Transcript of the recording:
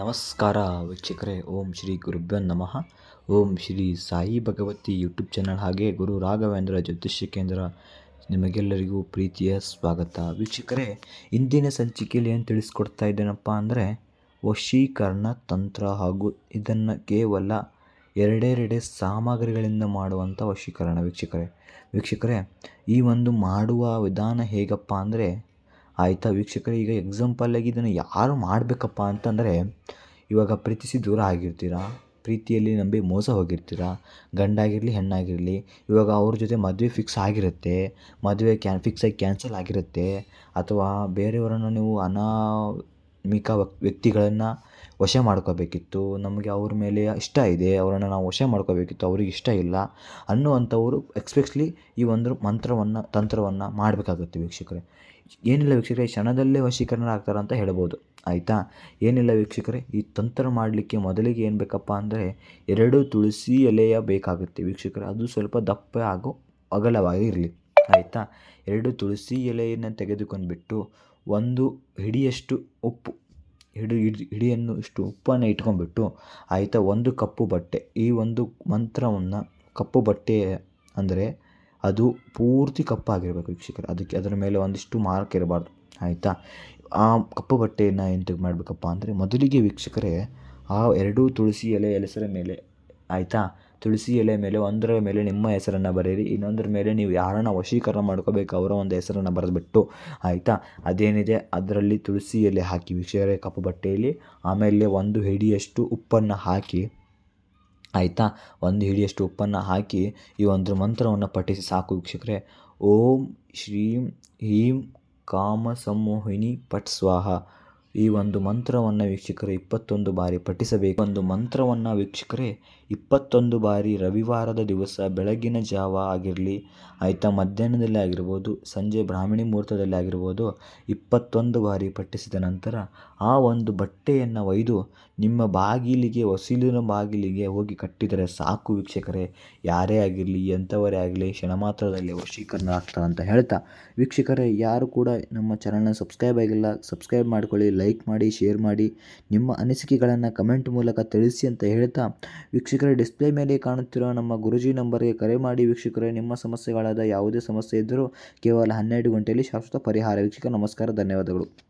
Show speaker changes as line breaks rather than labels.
ನಮಸ್ಕಾರ ವೀಕ್ಷಕರೇ, ಓಂ ಶ್ರೀ ಗುರುಭ್ಯೋ ನಮಃ. ಓಂ ಶ್ರೀ ಸಾಯಿ ಭಗವತಿ ಯೂಟ್ಯೂಬ್ ಚಾನಲ್ ಹಾಗೆ ಗುರು ರಾಘವೇಂದ್ರ ಜ್ಯೋತಿಷ್ಯ ಕೇಂದ್ರ ನಿಮಗೆಲ್ಲರಿಗೂ ಪ್ರೀತಿಯ ಸ್ವಾಗತ. ವೀಕ್ಷಕರೇ, ಇಂದಿನ ಸಂಚಿಕೆಯಲ್ಲಿ ಏನು ತಿಳಿಸ್ಕೊಡ್ತಾ ಇದ್ದೇನಪ್ಪ ಅಂದರೆ, ವಶೀಕರಣ ತಂತ್ರ ಹಾಗೂ ಇದನ್ನು ಕೇವಲ ಎರಡೆರಡೆ ಸಾಮಗ್ರಿಗಳಿಂದ ಮಾಡುವಂಥ ವಶೀಕರಣ ವೀಕ್ಷಕರೇ. ವೀಕ್ಷಕರೇ, ಈ ಒಂದು ಮಾಡುವ ವಿಧಾನ ಹೇಗಪ್ಪ ಅಂದರೆ ಆಯಿತಾ ವೀಕ್ಷಕರು, ಈಗ ಎಕ್ಸಾಂಪಲ್ಲಾಗಿ ಇದನ್ನು ಯಾರು ಮಾಡಬೇಕಪ್ಪ ಅಂತಂದರೆ, ಇವಾಗ ಪ್ರೀತಿಸಿ ದೂರ ಆಗಿರ್ತೀರಾ? ಪ್ರೀತಿಯಲ್ಲಿ ನಂಬಿ ಮೋಸ ಹೋಗಿರ್ತೀರಾ? ಗಂಡಾಗಿರಲಿ ಹೆಣ್ಣಾಗಿರಲಿ ಇವಾಗ ಅವ್ರ ಜೊತೆ ಮದುವೆ ಫಿಕ್ಸ್ ಆಗಿರುತ್ತೆ, ಮದುವೆ ಕ್ಯಾನ್ ಫಿಕ್ಸ್ ಆಗಿ ಕ್ಯಾನ್ಸಲ್ ಆಗಿರುತ್ತೆ, ಅಥವಾ ಬೇರೆಯವರನ್ನು ನೀವು ಅನಾಮಿಕ ವ್ಯಕ್ತಿಗಳನ್ನು ವಶ ಮಾಡ್ಕೋಬೇಕಿತ್ತು. ನಮಗೆ ಅವ್ರ ಮೇಲೆ ಇಷ್ಟ ಇದೆ. ಅವರನ್ನು ನಾವು ವಶ ಮಾಡ್ಕೋಬೇಕಿತ್ತು. ಅವ್ರಿಗೆ ಇಷ್ಟ ಇಲ್ಲ ಅನ್ನುವಂಥವರು ಎಕ್ಸ್ಪೆಕ್ಟ್ಲಿ ಈ ಒಂದು ಮಂತ್ರವನ್ನು, ತಂತ್ರವನ್ನು ಮಾಡಬೇಕಾಗುತ್ತೆ ವೀಕ್ಷಕರೇ. ಏನಿಲ್ಲ ವೀಕ್ಷಕರೇ ಕ್ಷಣದಲ್ಲೇ ವಶೀಕರಣರಾಗ್ತಾರೆ ಅಂತ ಹೇಳ್ಬೋದು. ಆಯಿತಾ? ಏನಿಲ್ಲ ವೀಕ್ಷಕರೇ, ಈ ತಂತ್ರ ಮಾಡಲಿಕ್ಕೆ ಮೊದಲಿಗೆ ಏನು ಬೇಕಪ್ಪ ಅಂದರೆ ಎರಡು ತುಳಸಿ ಎಲೆಯ ಬೇಕಾಗುತ್ತೆ ವೀಕ್ಷಕರೇ. ಅದು ಸ್ವಲ್ಪ ದಪ್ಪ ಹಾಗೂ ಅಗಲವಾಗಿ ಇರಲಿ. ಆಯಿತಾ? ಎರಡು ತುಳಸಿ ಎಲೆಯನ್ನು ತೆಗೆದುಕೊಂಡ್ಬಿಟ್ಟು ಒಂದು ಹಿಡಿಯಷ್ಟು ಉಪ್ಪು ಹಿಡಿ ಹಿಡಿ, ಹಿಡಿಯನ್ನು ಇಷ್ಟು ಉಪ್ಪನ್ನು ಇಟ್ಕೊಂಡ್ಬಿಟ್ಟು ಆಯಿತಾ ಒಂದು ಕಪ್ಪು ಬಟ್ಟೆ. ಈ ಒಂದು ಮಂತ್ರವನ್ನು ಕಪ್ಪು ಬಟ್ಟೆ ಅಂದರೆ ಅದು ಪೂರ್ತಿ ಕಪ್ಪಾಗಿರಬೇಕು ವೀಕ್ಷಕರೇ. ಅದಕ್ಕೆ ಅದರ ಮೇಲೆ ಒಂದಿಷ್ಟು ಮಾರ್ಕ್ ಇರಬಾರ್ದು. ಆಯಿತಾ? ಆ ಕಪ್ಪು ಬಟ್ಟೆಯನ್ನು ಎಂತ ಮಾಡಬೇಕಪ್ಪ ಅಂದರೆ ಮೊದಲಿಗೆ ವೀಕ್ಷಕರೇ, ಆ ಎರಡೂ ತುಳಸಿ ಎಲೆ, ಎಲೆಸರ ಮೇಲೆ. ಆಯಿತಾ? ತುಳಸಿ ಎಲೆ ಮೇಲೆ, ಒಂದರ ಮೇಲೆ ನಿಮ್ಮ ಹೆಸರನ್ನು ಬರೆಯಿರಿ. ಇನ್ನೊಂದರ ಮೇಲೆ ನೀವು ಯಾರನ್ನ ವಶೀಕರಣ ಮಾಡ್ಕೋಬೇಕು ಅವರ ಒಂದು ಹೆಸರನ್ನು ಬರೆದುಬಿಟ್ಟು, ಆಯಿತಾ? ಅದೇನಿದೆ? ಅದರಲ್ಲಿ ತುಳಸಿ ಎಲೆ ಹಾಕಿ ವಿಷಯರೇ ಕಪ್ಪು ಬಟ್ಟೆಯಲ್ಲಿ, ಆಮೇಲೆ ಒಂದು ಹಿಡಿಯಷ್ಟು ಉಪ್ಪನ್ನು ಹಾಕಿ, ಆಯಿತಾ? ಒಂದು ಹಿಡಿಯಷ್ಟು ಉಪ್ಪನ್ನು ಹಾಕಿ, ಈ ಒಂದು ಮಂತ್ರವನ್ನು ಪಠಿಸಿ. ಸಾಕು ವೀಕ್ಷಕರೇ. ಓಂ ಶ್ರೀಂ ಹೀಂ ಕಾಮ ಸಂಮೋಹಿನಿ ಪಟ್ ಸ್ವಾಹ. ಈ ಒಂದು ಮಂತ್ರವನ್ನು ವೀಕ್ಷಕರೇ ಇಪ್ಪತ್ತೊಂದು ಬಾರಿ ಪಠಿಸಬೇಕು. ಒಂದು ಮಂತ್ರವನ್ನು ವೀಕ್ಷಕರೇ ಇಪ್ಪತ್ತೊಂದು ಬಾರಿ ರವಿವಾರದ ದಿವಸ ಬೆಳಗಿನ ಜಾವ ಆಗಿರಲಿ, ಆಯಿತಾ ಮಧ್ಯಾಹ್ನದಲ್ಲಿ ಆಗಿರ್ಬೋದು, ಸಂಜೆ ಬ್ರಾಹ್ಮಣಿ ಮುಹೂರ್ತದಲ್ಲಿ ಆಗಿರ್ಬೋದು, ಇಪ್ಪತ್ತೊಂದು ಬಾರಿ ಪಠಿಸಿದ ನಂತರ ಆ ಒಂದು ಬಟ್ಟೆಯನ್ನು ಒಯ್ದು ನಿಮ್ಮ ಬಾಗಿಲಿಗೆ, ಹೊಸಿಲಿನ ಬಾಗಿಲಿಗೆ ಹೋಗಿ ಕಟ್ಟಿದರೆ ಸಾಕು ವೀಕ್ಷಕರೇ. ಯಾರೇ ಆಗಿರಲಿ, ಎಂಥವರೇ ಆಗಲಿ ಕ್ಷಣ ಮಾತ್ರದಲ್ಲಿ ವಶೀಕರಣ ಆಗ್ತಾರೆ ಅಂತ ಹೇಳ್ತಾ. ವೀಕ್ಷಕರೇ, ಯಾರು ಕೂಡ ನಮ್ಮ ಚಾನಲ್ನ ಸಬ್ಸ್ಕ್ರೈಬ್ ಆಗಿಲ್ಲ ಸಬ್ಸ್ಕ್ರೈಬ್ ಮಾಡ್ಕೊಳ್ಳಿ ಲೈಕ್ ಮಾಡಿ ಶೇರ್ ಮಾಡಿ, ನಿಮ್ಮ ಅನಿಸಿಕೆಗಳನ್ನು ಕಮೆಂಟ್ ಮೂಲಕ ತಿಳಿಸಿ ಅಂತ ಹೇಳ್ತಾ ವೀಕ್ಷಕರ ಡಿಸ್ಪ್ಲೇ ಮೇಲೆ ಕಾಣುತ್ತಿರುವ ನಮ್ಮ ಗುರುಜಿ ನಂಬರ್ಗೆ ಕರೆ ಮಾಡಿ ವೀಕ್ಷಕರೇ, ನಿಮ್ಮ ಸಮಸ್ಯೆಗಳಾದ ಯಾವುದೇ ಸಮಸ್ಯೆ ಇದ್ದರೂ ಕೇವಲ ಹನ್ನೆರಡು ಗಂಟೆಯಲ್ಲಿ ಶಾಶ್ವತ ಪರಿಹಾರ. ವೀಕ್ಷಕ ನಮಸ್ಕಾರ, ಧನ್ಯವಾದಗಳು.